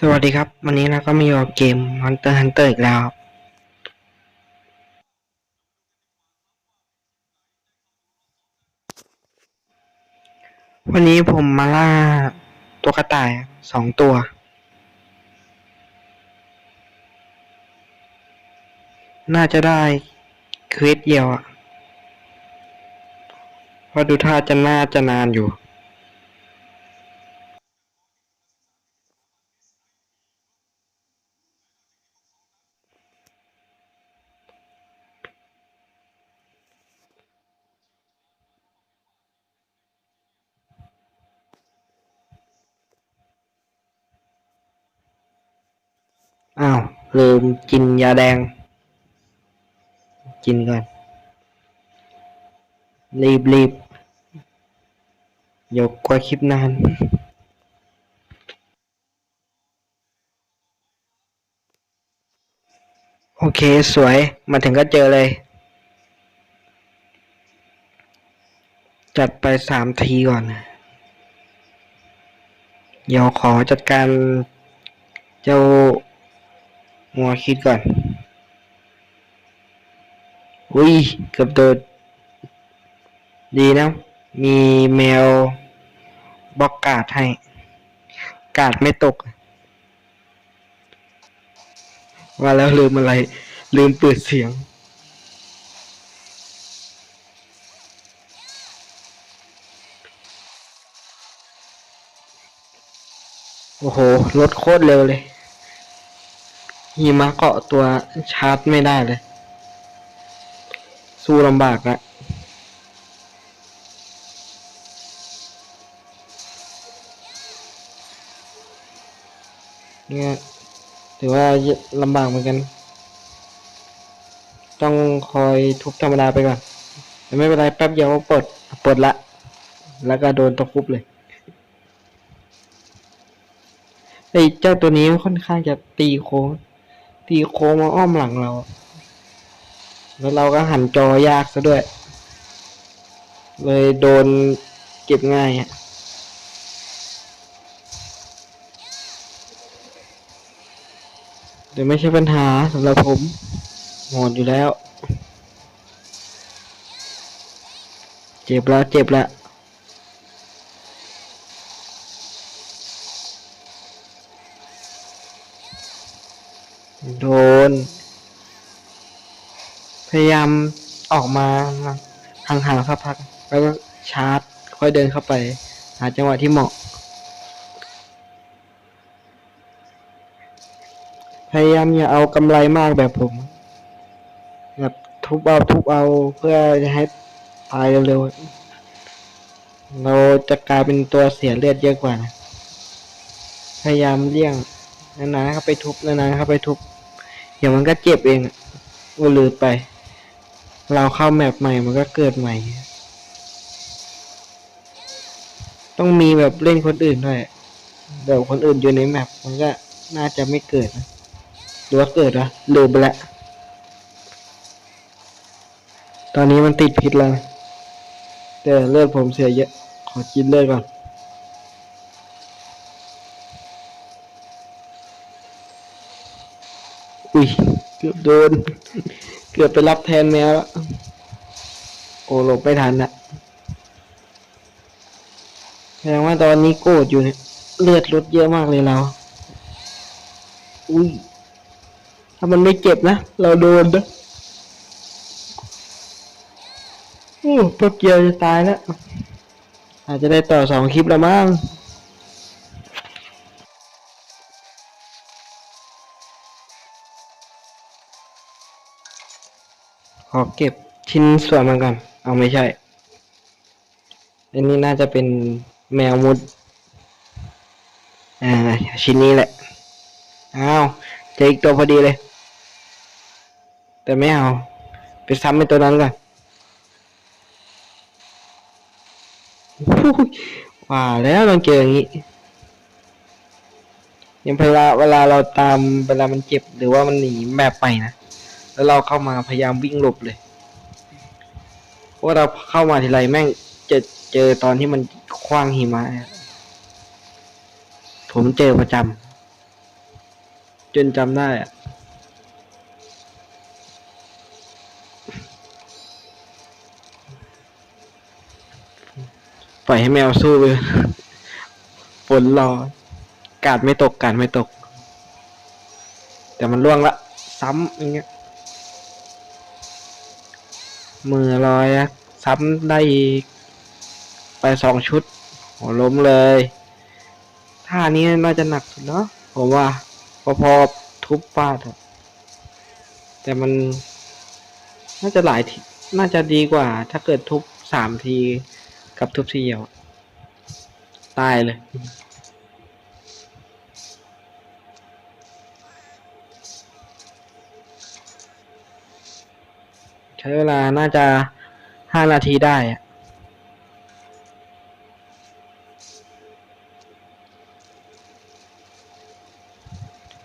สวัสดีครับ วันนี้เราก็มาอยู่กับเกม Monster Hunter อีกแล้วครับวันนี้ผมมาล่าตัวกระต่ายสองตัว น่าจะได้ควสเดียวอะเพราะดูท่าจะน่าจะนานอยู่ อ้าว ลืมกินยาแดง กินก่อน รีบรีบเดี๋ยวกว่าคลิปนานโอเค สวย มาถึงก็เจอเลย จัดไปสามทีก่อน เดี๋ยวขอจัดการเจ้า งัวคิดก่อน อุ้ย เกือบโดด ดีนะ มีแมวบล็อกกาดให้ กาดไม่ตก ว่าแล้วลืมอะไร ลืมเปิดเสียงโอ้โห รถโคตรเร็วเลย หิมะเกาะตัวชาร์จไม่ได้เลย สู้ลำบากละเนี่ยถือว่าลำบากเหมือนกัน ต้องคอยทุบธรรมดาไปก่อนแต่ไม่เป็นไรแป๊บเดียวก็ปลดปลดละ แล้วก็โดนตะคุบเลยไอ้เจ้าตัวนี้ค่อนข้างจะตีโค้ง ตีโค้งมาอ้อมหลังเรา แล้วเราก็หันจอยากซะด้วย เลยโดนเก็บง่ายอะแต่ไม่ใช่ปัญหาสำหรับผมโหดอยู่แล้ว เจ็บแล้วเจ็บแล้ว โดน พยายามออกมาห่างๆสักพัก แล้วก็ชาร์จ ค่อยเดินเข้าไป หาจังหวะที่เหมาะ พยายามอย่าเอากำไรมากแบบผม แบบทุบเอาทุบเอาเพื่อจะให้ตายเร็วๆ เราจะกลายเป็นตัวเสียเลือดเยอะกว่านะพยายามเลี่ยงนานๆเข้าไปทุบนานๆเข้าไปทุบ เดี๋ยวมันก็เจ็บเองก็ลืมไป เราเข้าแมปใหม่มันก็เกิดใหม่ ต้องมีแบบเล่นคนอื่นด้วยแบบคนอื่นอยู่ในแมปมันก็น่าจะไม่เกิดนะหรือว่าเกิดอะลืมไปล้วตอนนี้มันติดพิษแล้วนะแต่เลือดผมเสียเยอะ ขอกินเลือดก่อน อุ้ยเกือบโดน เกือบไปรับแทนแมวแล้วโอ้หลบไม่ทันอะแสดงว่าตอนนี้โกรธอยู่เนี่ยเลือดลดเยอะมากเลยเรา อุ้ย ถ้ามันไม่เจ็บนะ เราโดนนะโอ้พวกเกียวจะตายแล้ว อาจจะได้ต่อสองคลิปแล้วมั้ง อเก็บชิ้นส่วนมันก่อน เอาไม่ใช่ อันนี้น่าจะเป็นแมวมุด อ่า ชิ้นนี้แหละ อ้าวเจออีกตัวพอดีเลย แต่ไม่เอา ไปซ้ำในตัวนั้นก่อนว่าแล้วต้องเจออย่างนี้ยังเวลาเวลาเราตามเวลามันเจ็บหรือว่ามันหนีแบบไปนะ แล้วเราเข้ามาพยายามวิ่งหลบเลยเพราะว่าเราเข้ามาทีไรแม่งจะเจอตอนที่มันคว้างหิมะผมเจอประจำจนจำได้อะปล่อยให้แมวสู้ไปฝนรอกาดไม่ตกกาดไม่ตก แต่มันล่วงละ ซ้ำอย่างเงี้ย มือลอยซ้ำได้อีก ไปสองชุดโหล้มเลยท่านี้น่าจะหนักสุดเนาะผมว่า พอพอทุบฟาดแต่มัน น่าจะหลายทีน่าจะดีกว่า ถ้าเกิดทุบสามทีกับทุบทีเดียว ตายเลย ช้เวลาน่าจะห้านาทีได้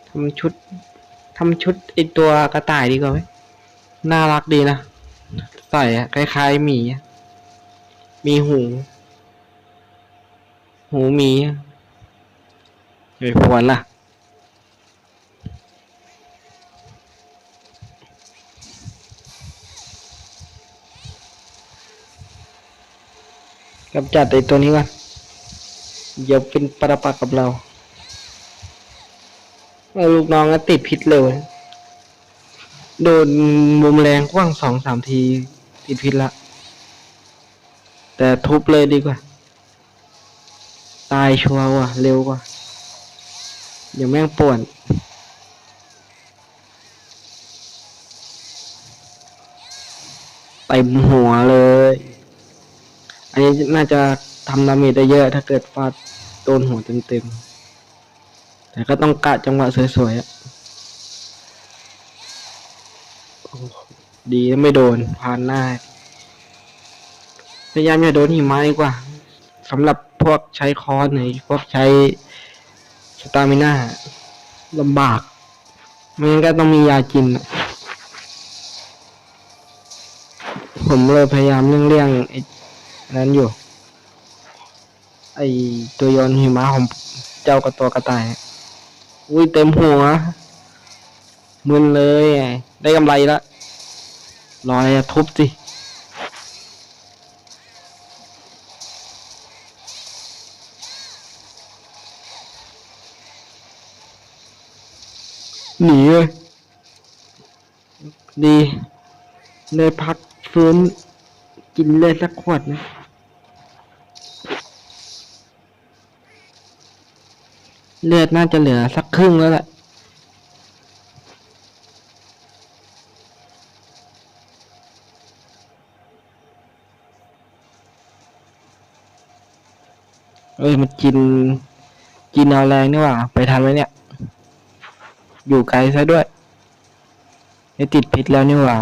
ทำชุดทำชุดไอตัวกระต่ายดีกว่าไหมน่ารักดีนะ ใส่คล้ายๆหมี มีหู หูหมีอะเฮ้ยพวนล่ะ กำจัดไอตัวนี้ก่อนอย่าเป็นปรปักกับเราลูกน้องก็ติดพิษเร็วโดนมุมแรงกว้างสองสามที ติดพิษละ แต่ทุบเลยดีกว่า ตายชัวร์ว่ะ เร็วกว่า เดี๋ยวแม่งป่วนเต็มหัวเลย นนี้น่าจะทำดาเมจได้เยอะ ถ้าเกิดฟาดโดนหัวเต็มๆ แต่ก็ต้องกะจังหวะสวยๆอะดีไม่โดนผ่านหน้าพยายามอย่าโดนหิมะดีกว่าสำหรับพวกใช้คอนหรือพวกใช้สตามิน่าลำบาก ไม่งั้นก็ต้องมียากิน ผมเลยพยายามเลี่ยงๆไอ นั้นอยู่ ไอตัวโยนหิมะของเจ้ากับตัวกระต่าย อุ้ยเต็มหัวมึนเลยได้กำไรละรออะไรทุบสิหนีเลยดีได้พักฟื้นกินเลือดสักขวดนะ เลือดน่าจะเหลือสักครึ่งแล้วแหละเอ้ยมันกิน กินเอาแรงนี่หว่า ไปทันไหมเนี่ย อยู่ไกลซะด้วยไอติดพิษแล้วนี่หว่า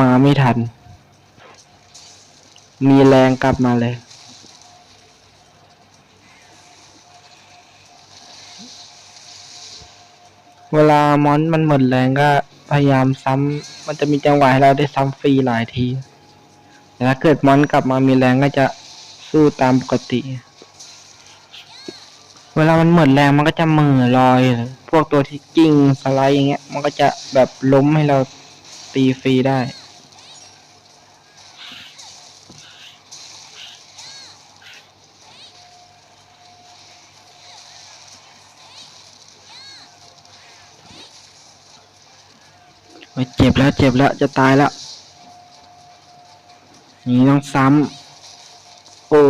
มาไม่ทัน มีแรงกลับมาเลย เวลามอนมันหมดแรงก็พยายามซ้ำ มันจะมีจังหวะให้เราได้ซ้ำฟรีหลายที แต่ถ้าเกิดมอนกลับมามีแรงก็จะสู้ตามปกติ เวลามันหมดแรงมันก็จะเหมือลอย พวกตัวที่กิ้งสไลด์อย่างเงี้ย มันก็จะแบบล้มให้เราตีฟรีได้ เจ็บแล้วเจ็บแล้วจะตายแล้วนี่ต้องซ้ำโอ้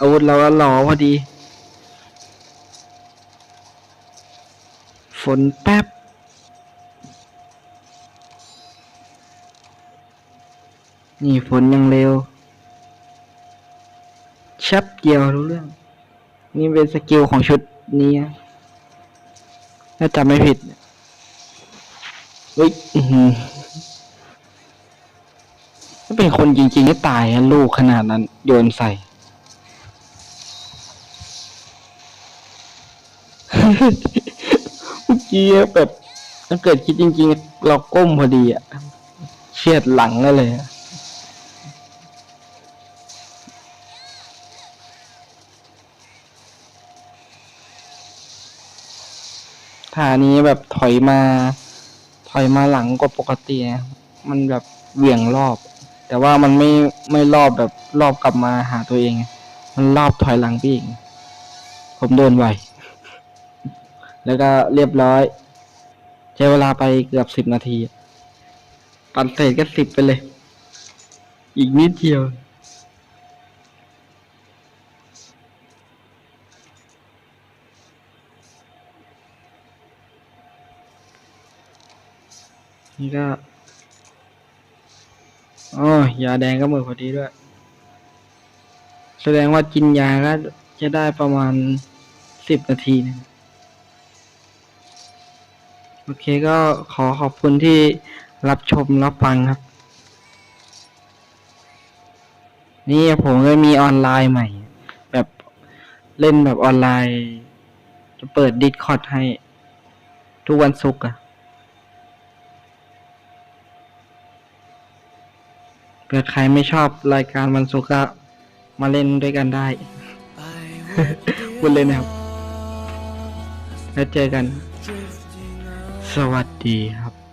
อาวุธเราหล่อพอดี ฝนแป๊บนี่ฝนยังเร็ว ชับเกี่ยวรู้เรื่อง นี่เป็นสกิลของชุดนี้ถ้าจำไม่ผิด เฮ้ยอือหือถ้าเป็นคนจริงๆก็ตายอะลูกขนาดนั้น โยนใส่ เมื่อกี้แบบถ้าเกิดคิดจริงๆ เราก้มพอดีอะเฉียดหลังเลยอะท่านี้แบบถอยมา อยมาหลังกว่าปกตินะมันแบบเหวี่ยงรอบ แต่ว่ามันไม่ไม่รอบแบบรอบกลับมาหาตัวเอง มันรอบถอยหลังไปอีกผมโดนไวแล้วก็เรียบร้อย ใช้เวลาไปเกือบสิบนาที ปั่นเสร็จก็สิบไปเลย อีกนิดเดียว นี่ก็อ๋อยาแดงก็หมดพอดีด้วย แสดงว่ากินยาก็จะได้ประมาณสิบนาทีนะโอเคก็ขอขอบคุณที่รับชมรับฟังครับ นี่ผมก็มีออนไลน์ใหม่ แบบเล่นแบบออนไลน์ จะเปิดดิสคอ r d ให้ ทุกวันศุกร์อะ ผื่อใครไม่ชอบรายการวันศุกร์ก็มาเล่นด้วยกันได้พูดเลยนะครับ แล้วเจอกัน สวัสดีครับ